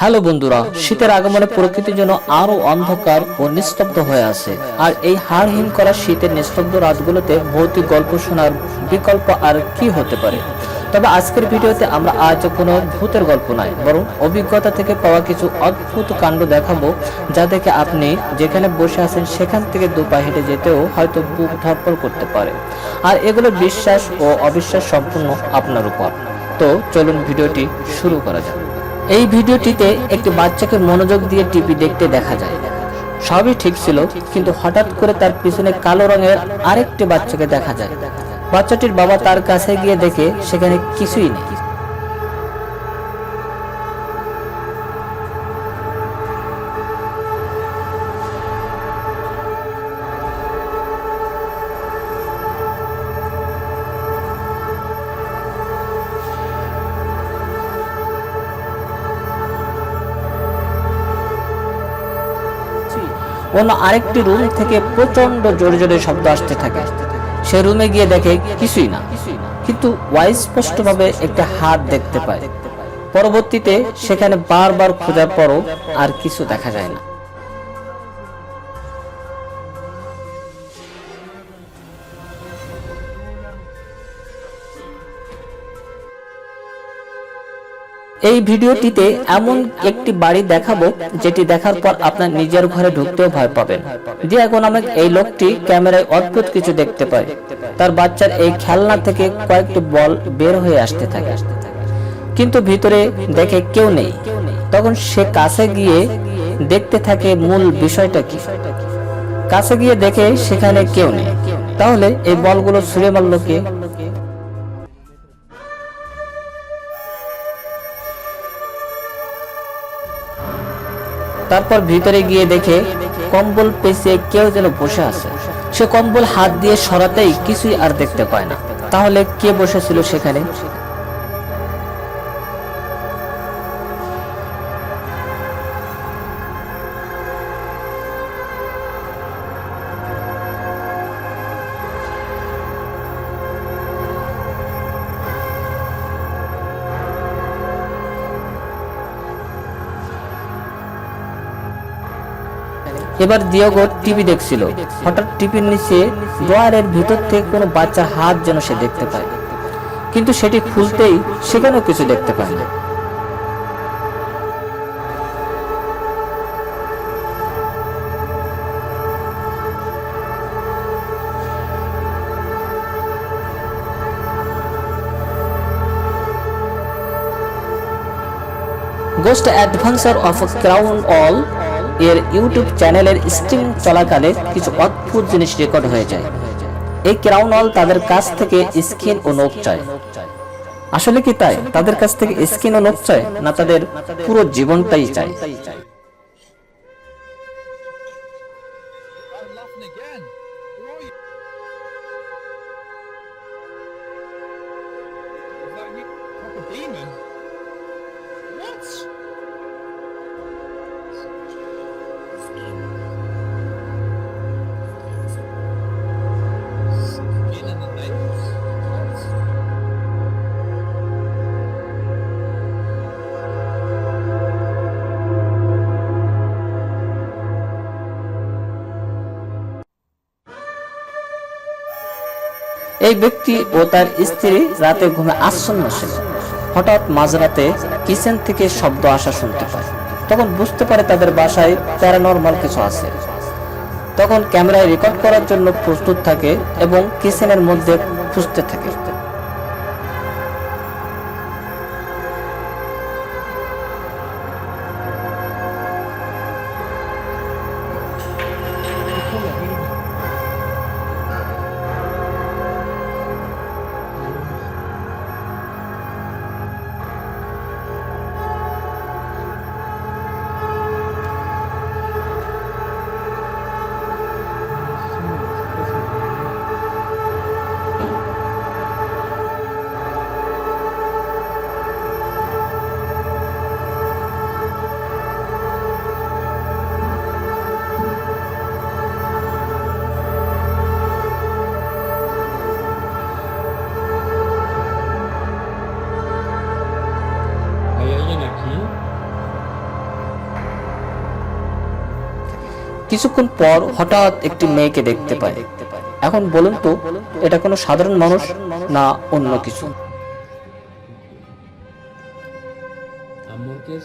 Hello বন্ধুরা, শীতের আগমনে প্রকৃতি যেন আরও অন্ধকার ও নিস্তব্ধ হয়ে আছে। আর এই হাড় হিম করা শীতের নিস্তব্ধ রাতগুলোতে ভৌতিক গল্প শোনার বিকল্প আর কি হতে পারে? তবে আজকের ভিডিওতে আমরা আজ কোনো ভূতের গল্প নয়, বরং অভিজ্ঞতা থেকে পাওয়া কিছু অদ্ভুত কাণ্ড দেখাবো যা দেখে আপনি যেখানে বসে আছেন সেখান থেকে দু পা হেঁটে যেতেও হয়তো বুক ধরপড় করতে পারে। আর এগুলো বিশ্বাস ও অবিশ্বাস সম্পূর্ণ আপনার উপর। তো চলুন ভিডিওটি শুরু করা যাক। এই ভিডিওটিতে একটি বাচ্চাকে মনোযোগ দিয়ে টিভি দেখতে দেখা যায়। সবই ঠিক ছিল, কিন্তু হঠাৎ করে তার পিছনে কালো রঙের আরেকটি বাচ্চাকে দেখা যায়। বাচ্চাটির বাবা তার কাছে গিয়ে দেখে সেখানে কিছুই নেই। অন্য আরেকটি রুম থেকে প্রচণ্ড জোরে জোরে শব্দ আসতে থাকে। সে রুমে গিয়ে দেখে কিছুই না। কিন্তু ওয়াই স্পষ্টভাবে একটা হাত দেখতে পায়। পরবর্তীতে সেখানে বারবার খোঁজার পরও আর কিছু দেখা যায় না। এই ভিডিওটিতে এমন একটি বাড়ি দেখাবো, যেটি দেখার পর আপনার নিজের ঘরে ঢুকতেও ভয় পাবেন। যে ইকোনমিক এই লোকটি ক্যামেরায় অদ্ভুত কিছু দেখতে পায়। তার বাচ্চার এই খেলনা থেকে কয়েকটি বল বের হয়ে আসতে থাকে। কিন্তু ভিতরে দেখে কেউ নেই। তখন সে কাছে গিয়ে দেখতে থাকে মূল বিষয়টা কি। কাছে গিয়ে দেখে সেখানে কেউ নেই। তাহলে এই বলগুলো ছুঁড়ে মারল কে? তারপর ভিতরে গিয়ে দেখে কম্বল পেঁচিয়ে কেউ যেন বসে আছে। সে কম্বল হাত দিয়ে সরাতেই কিছুই আর দেখতে পায় না। তাহলে কে বসেছিল সেখানে? এবার দিয়াগো টিভি দেখছিল। হঠাৎ টিভির নিচে ড্রয়ারের ভিতর থেকে কোনো বাচ্চার হাত যেন সে দেখতে পায়। কিন্তু সেটি খুলতেই সেখানেও কিছু দেখতে পায় না। Ghost adventure of crown all এর ইউটিউব চ্যানেলের স্ট্রিমিং চলাকালে কিছু অদ্ভুত জিনিস রেকর্ড হয়ে যায়। এই ক্রাউন অল তাদের কাছ থেকে স্কিন ও নখ চায়। আসলে কি তাই? তাদের কাছ থেকে স্কিন ও নখ চায় না তাদের পুরো জীবনটাই চায়? Laughing এই ব্যক্তি ও তার স্ত্রী রাতে ঘুমে আচ্ছন্ন ছিল। হঠাৎ মাঝরাতে কিচেন থেকে শব্দ আসা শুনতে পায়। তখন বুঝতে পারে তাদের বাসায় প্যারানর্মাল কিছু আছে। তখন ক্যামেরায় রেকর্ড করার জন্য প্রস্তুত থাকে এবং কিচেনের মধ্যে খুঁজতে থাকে। কিছুক্ষণ পর হঠাৎ একটি মেয়েকে দেখতে পায়। এখন বলুন তো এটা কোনো সাধারণ মানুষ না অন্য কিছু? Amor, ¿qué